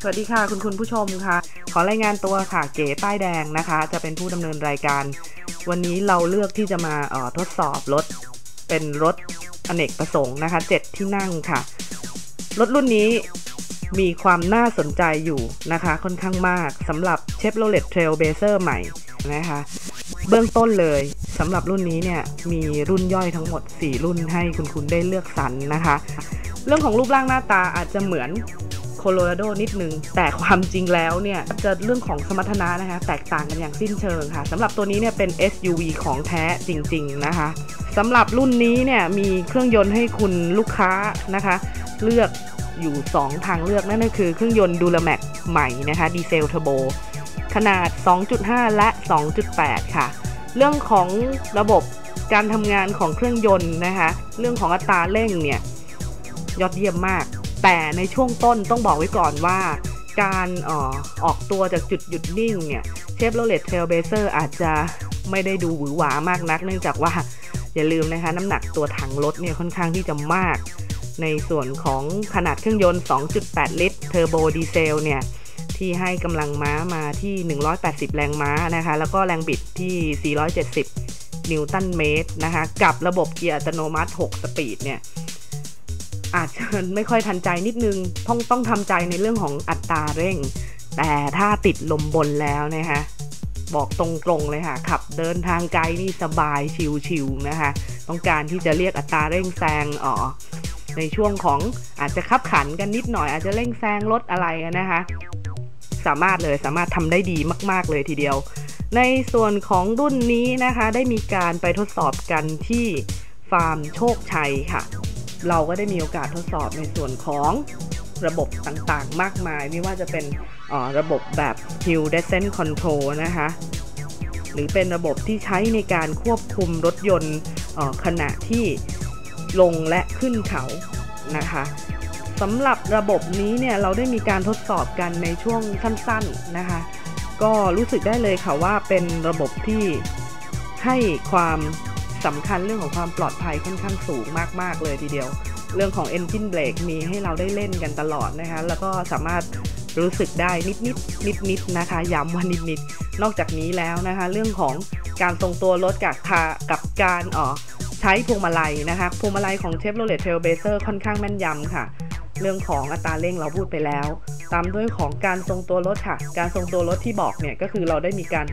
สวัสดีค่ะ คุณคุณผู้ชมค่ะ ขอรายงานตัวค่ะ เก๋ป้ายแดงนะคะ จะเป็นผู้ดำเนินรายการ วันนี้เราเลือกที่จะมาออทดสอบรถ เป็นรถอเนกประสงค์นะคะ7ที่นั่งค่ะ รถรุ่นนี้มีความน่าสนใจอยู่นะคะ ค่อนข้างมากสำหรับ Chevrolet Trailblazer ใหม่นะคะ เบื้องต้นเลยสำหรับรุ่นนี้เนี่ย มีรุ่นย่อยทั้งหมด 4 รุ่นให้คุณคุณได้เลือกสรรนะคะ เรื่องของรูปร่างหน้าตาอาจจะเหมือน โคโลราโดนิดนึง แต่ความจริงแล้วเนี่ยจะเรื่องของสมรรถนะนะคะแตกต่างกันอย่างสิ้นเชิงค่ะสำหรับตัวนี้เนี่ยเป็น SUV ของแท้จริง ๆ นะคะสำหรับรุ่นนี้เนี่ยมีเครื่องยนต์ให้คุณลูกค้านะคะ เลือกอยู่ 2 ทางเลือกนั่นก็คือเครื่องยนต์ดูลแม็กใหม่นะคะดีเซลเทอร์โบขนาด 2.5 และ 2.8 ค่ะ เรื่องของระบบการทำงานของเครื่องยนต์นะคะ เรื่องของอัตราเร่งเนี่ย ยอดเยี่ยมมาก แต่ในช่วงต้นต้องบอกไว้ก่อนว่า การออออกตัวจากจุดหยุดนิ่งเนี่ยเชฟโรเลตเทลเบเซอร์อาจจะไม่ได้ดูหวือหวามากนัก เนื่องจากว่าอย่าลืมนะคะน้ำหนักตัวถังรถเนี่ยค่อนข้างที่จะมาก ในส่วนของขนาดเครื่องยนต์ 2.8 ลิตรเทอร์โบดีเซลเนี่ยที่ให้กำลังม้ามาที่ 180 แรงม้านะคะ แล้วก็แรงบิดที่ 470 นิวตันเมตรนะคะ กับระบบเกียร์อัตโนมัติ 6 สปีดเนี่ย อาจจะไม่ค่อยทันใจนิดนึง ต้องต้องทำใจในเรื่องของอัตราเร่ง แต่ถ้าติดลมบนแล้วนะคะบอกตรงๆเลยค่ะ ขับเดินทางไกลนี่สบายชิวๆนะคะ ต้องการที่จะเรียกอัตราเร่งแซงอ๋อในช่วงของอาจจะขับขันกันนิดหน่อย อาจจะเร่งแซงรถอะไรนะคะ สามารถเลยสามารถทำได้ดีมาก ๆเลยทีเดียว ในส่วนของรุ่นนี้นะคะ ได้มีการไปทดสอบกันที่ฟาร์มโชคชัยค่ะ เราก็ได้มีโอกาสทดสอบในส่วนของระบบต่างๆ มากมาย ไม่ว่าจะเป็นระบบแบบ Hill Descent Control นะคะ หรือเป็นระบบที่ใช้ในการควบคุมรถยนต์ขณะที่ลงและขึ้นเขานะคะสำหรับระบบนี้เนี่ยเราได้มีการทดสอบกันในช่วงสั้นๆนะคะ ก็รู้สึกได้เลยค่ะว่าเป็นระบบที่ให้ความ สำคัญเรื่องของความปลอดภัยค่อนข้างสูงมาก ๆ เลยทีเดียว เรื่องของ Engine Brake มีให้เราได้เล่นกันตลอดนะคะ แล้วก็สามารถรู้สึกได้นิดๆนิดๆนะคะ ย้ำว่านิดๆนอกจากนี้แล้วนะคะ เรื่องของการทรงตัวรถกับกับการอ๋อใช้พวงมาลัยนะคะพวงมาลัยของ Chevrolet Trailblazer ค่อนข้างแม่นยำค่ะ เรื่องของอัตราเร่งเราพูดไปแล้ว ตามด้วยของการทรงตัวรถค่ะ การทรงตัวรถที่บอกเนี่ยก็คือเราได้มีการ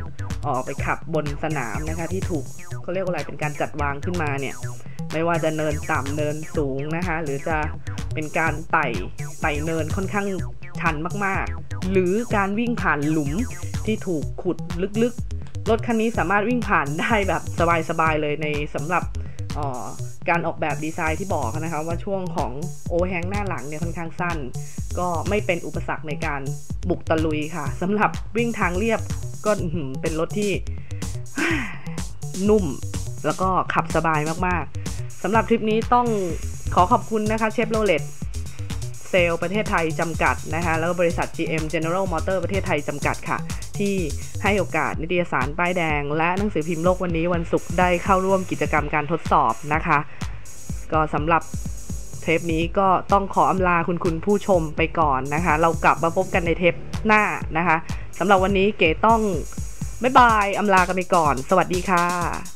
ออกไปขับบนสนามนะคะที่ถูกเขาเรียกว่าอะไรเป็นการจัดวางขึ้นมาเนี่ยไม่ว่าจะเนินต่ำเนินสูงนะคะ หรือจะเป็นการไต่ไต่เนินค่อนข้างชันมากๆ หรือการวิ่งผ่านหลุมที่ถูกขุดลึกๆ รถคันนี้สามารถวิ่งผ่านได้แบบสบายๆเลยในสำหรับ การออกแบบดีไซน์ที่บอกนะคะว่าช่วงของโอแฮงหน้าหลังเนี่ยค่อนข้างสั้น ก็ไม่เป็นอุปสรรคในการบุกตะลุยค่ะสำหรับวิ่งทางเรียบก็เป็นรถที่นุ่มแล้วก็ขับสบายมากๆสำหรับทริปนี้ต้องขอขอบคุณนะคะเชฟโรเลตเซลประเทศไทยจำกัดนะคะแล้วก็บริษัท GM General Motor ประเทศไทยจำกัดค่ะ ที่ให้โอกาสนิตยสารป้ายแดง และหนังสือพิมพ์โลกวันนี้วันศุกร์ได้เข้าร่วมกิจกรรมการทดสอบนะคะ ก็สำหรับเทปนี้ก็ต้องขออำลาคุณคุณผู้ชมไปก่อนนะคะ เรากลับมาพบกันในเทปหน้านะคะสำหรับวันนี้เก๋ต้องบ๊ายบายอำลากันไปก่อน สวัสดีค่ะ